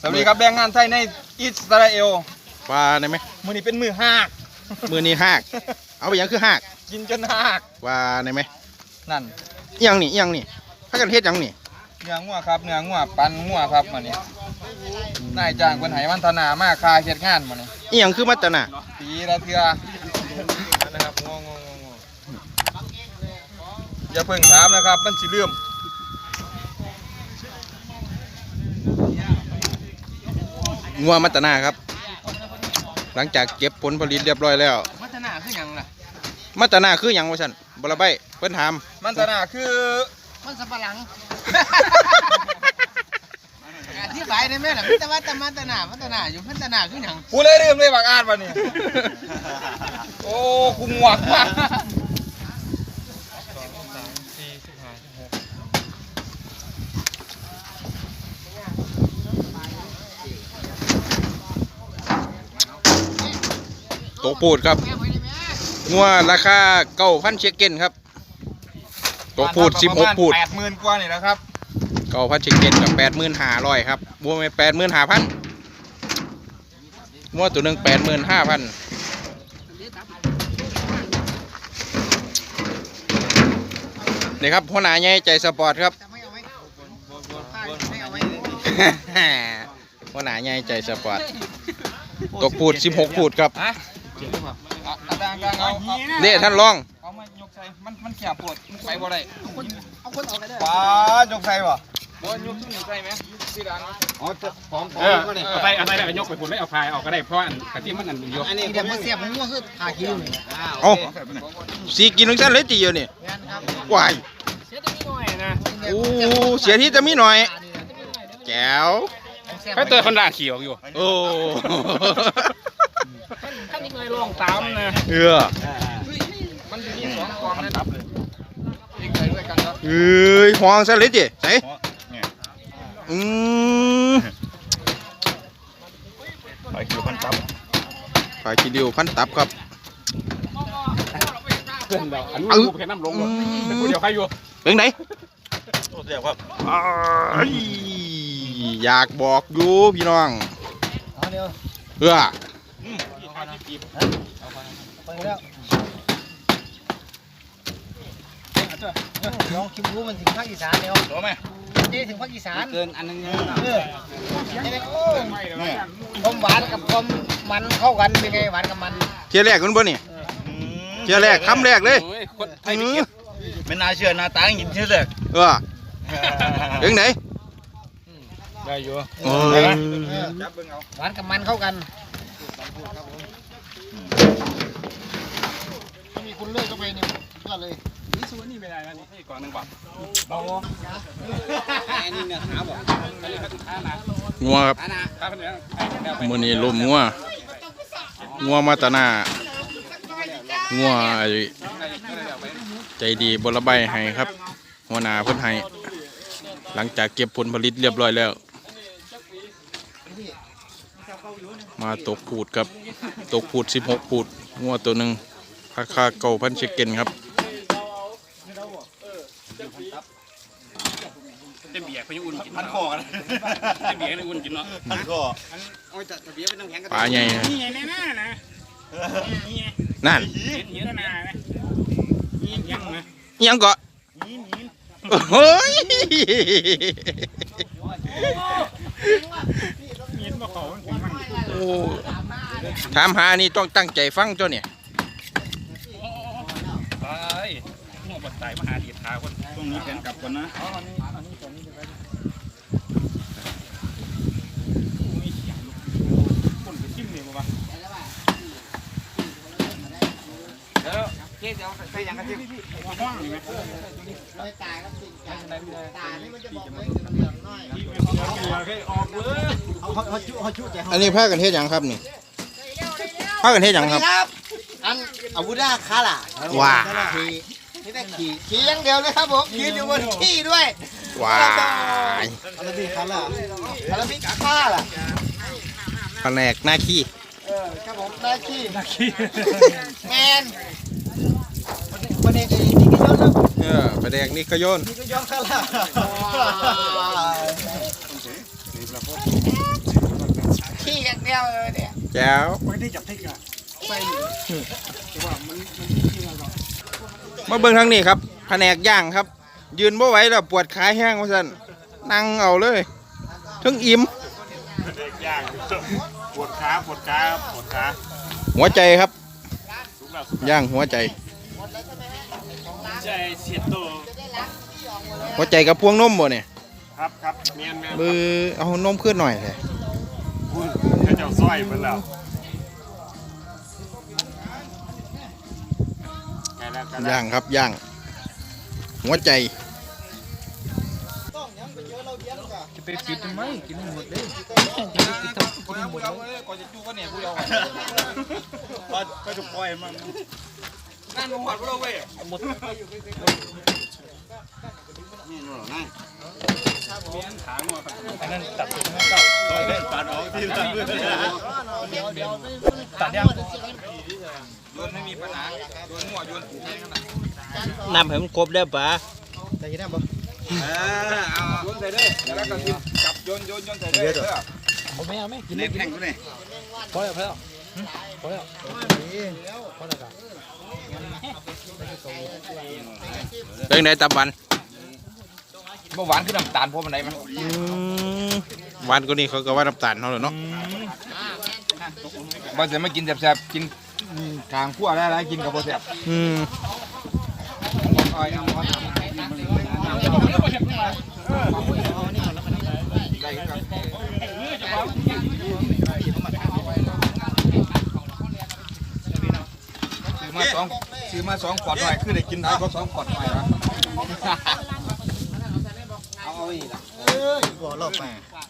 สวัสดีครับแรงงานไทยในอิสราเอลว่าได้ไหมมือนี้เป็นมือหากมือนี้หากเอาไปหยังคือหากกินจนหากว่าได้ไหมนั่นอิหยังนี่อิหยังนี่พากันเฮ็ดหยังนี่เนื้องัวครับเนื้องัวปันงัวครับมานี่นายจ้างเป็นไหวันธนามาคาเฮ็ดงานมานี่อิหยังคือมัตตนาปีละเทือนะครับงงงงงอย่าเพิ่งถามนะครับมันสิเลื่อม งัวมัตตนาครับ หลังจากเก็บผลผลิตเรียบร้อยแล้ว มัฒนาคือหยังล่ะ มัตตนาคือหยังวะฉันบลาใบเพิ่นถามมันธนาคือมันสับปะหลัง อธิบายได้ไหมล่ะมิตรวัตมันตนาวัตนาอยู่พัฒนาคือหยังกูเลยเริ่มเลยบักอ่านวันนี้ โอ้กูหงวกมาก ตกปูดครับงัวราคาเก้าพันเชคเก้นครับตกปูดสิบหกปูดแปดหมื่นกว่านี่แหละครับเก้าพันเชคเก้นกับแปดหมื่นห้าร้อยครับบัวไม่แปดหมื่นห้าพันงัวตัวหนึ่งแปดหมื่นห้าพันนี่ครับหัวหน้าใหญ่ใจสปอร์ตครับไม่เอาไว้ไม่เอาไว้หัวหน้าใหญ่ใจสปอร์ตตกปูด16ปูดครับ ฮะอะอาจารย์กลางเอาเอาเด้ท่านรอง เอามายกใส่มันมันแขบปวดไปบ่ได้เอาคนออกได้ป้ายกใส่บ่บ่ยกขึ้นใส่ไหมพี่ดังเออเอาไปเอาไปแล้วก็ยกไปพุ่นไม่เอาพายออกก็ได้เพราะอันกระที่มันอันยกอันนี้เดี๋ยวมันเสียบมันง่วงคือขาคิ้วนี่เอ้าสีกินทั้งชั้นเลยตีเดียวนี่งานครับวายเสียตัวนี้หน่อยนะโอ้เสียที่จะมีหน่อยแจ๋วแค่เตอคนด่าขี่ออกอยู่ โอ้ ท่านนี่เลยลองตามนะเออมันจะมีสองกองนะดับเลยอีกใส่ด้วยกันครับเอ้ยห้องซะเลยจีไหนอืมไปคิวพันตับฝาคีดิวพันตับครับเพื่อนเราอันนี้เอ้ากูแค่น้ำลงเป็นผู้เดียวใครอยู่เป็นไงเสียครับอ้ายอยากบอกอยู่พี่น้องเอา เดี๋ยวเพื่อไปแล้วน้องคิมรู้มันถึงภาคอีสานแล้วตัวไหมนี่ถึงภาคอีสานเกินอันนึงเออใช่ไหมโอ้ความหวานกับความมันเข้ากันเป็นไงหวานกับมันเที่ยแรกคุณบ่นี่เที่ยแรกคำแรกเลยคนไทยไม่น่าเชื่อน้าตายินชื่อเลยเออเป็นไหนได้อยู่หวานกับมันเข้ากันถ้า มีคุณเลือกเข้าไปเนี่ยก็เลยนี่ส่วนนี้ไม่ได้นะนี่ก่อนหนึ่งบาทอันนี้เนื้อหาบอกอันนี้เขาติดท่านะงัวครับอันน่ะท่าเป็นเนี้ยมือนี้ลมงัวงัวมาตาหนางัวไอ้ใจดีบระบายให้ครับหัวหน้าเพิ่นให้หลังจากเก็บผลผลิตเรียบร้อยแล้ว มาตกปูดครับ ตกปูด 16ปูดงัวตัวหนึ่ง ราคาเก่าพันเชคเกนครับเต็มเบียร์เขายังอุ่นกินพันคอกันเต็มเบียร์ยังอุ่นกินเนาะพันคอเอาแต่เบียร์เป็นน้ำแข็งกันปลาใหญ่นี่ไงแน่ๆนะนี่ไงนั่นเห็นเห็นนานะนี่ยังนะอิหยังเกาะโอ้ยเห็นบ่เขาถึงมันโอ้ถามหานี่ต้องตั้งใจฟังเจ้าเนี่ย ตายหัวบดตายมหาดีทาค นตรงนี้แขนกลับก่อนนะคนไปชิมเนี่ยบ่วะแล้วเจ๊เดี๋ยวใส่ยังกันที่ห้องนี่ไหมตาก็ติดกันตานี่มันจะบอกเลยเหลืองน้อยออกเลยเขาเขาจุเขาจุใจอันนี้ผ้ากันเทศหยังครับนี่ผ้ากันเทศหยังครับ อันอาวุธด้าคาล่ะว้าขี่ นี่ได้ขี่ขี่อย่างเดียวเลยครับผมขี่อยู่บนที่ด้วยว้ายอาราบิคาล่ะอาราบิคาล่ะแผนกหน้าขี้เออครับผมได้ขี่นักขี้แมนคนนี้ก็ยิงก็ย้อนแล้วเออแผนกนี่ก็โยนก็ย้อนคาล่ะขี้อย่างเดียวเลยเนี่ยแจ๋วไม่ได้จับเทคอะใส่แต่ว่ามัน มันที่เรามาเบิ่งทางนี้ครับแผนกย่างครับ ยืนบ่ไหวแล้วปวดขาแห้งว่าซั่นนั่งเอาเลยทั้งอิ่มเด็กย่างปวดขาปวดขาปวดขาหัวใจครับสูงแล้วสูงย่างหัวใจ ใจเสียดตัวหัวใจกับพวงนมบ่เนี่ยครับครับเมียนเมียนมือเอานมขึ้นหน่อยเลยพูดเขาเจ้าสร้อยเหมือนแล้ว แล้วกันย่างครับย่าง หัวใจจะไปปิดทำไมกินหมดเลยผู้เดียวเลยก่อนจะจู้ก็เนี่ยผู้เดียวไปถูกปล่อยมันนั่นลงหัดพวกเราเว้ยตัด ยังโยนไม่มีปัญหาโยนหัวโยนนำให้มันครบได้ปะเออเอาโยนใส่เลยแล้วก็ทิมจับโยนโยนโยนใส่เลยเออผมไม่เอาไม่กินเล็กแข็งกูเนี่ยพอแล้วพอแล้วพอแล้วเป็นไงตาบันเมื่อวานคือน้ำตาลพวกมันไหนมันอืมหวานกว่านี้เขาก็ว่าน้ำตาลเขาเลยเนาะ บ่จะมากินแซ่บๆกินกลางขั้วได้แล้วกินกับบ่แซ่บอืมอ้อยเอามาทำได้ครับซื้อมาสองซื้อมาสองขวดหน่อยคือได้กินได้ก็สองขวดหน่อยวะบ่รอบมานู่นน่ะเสร็จแล้วเสร็จแล้ว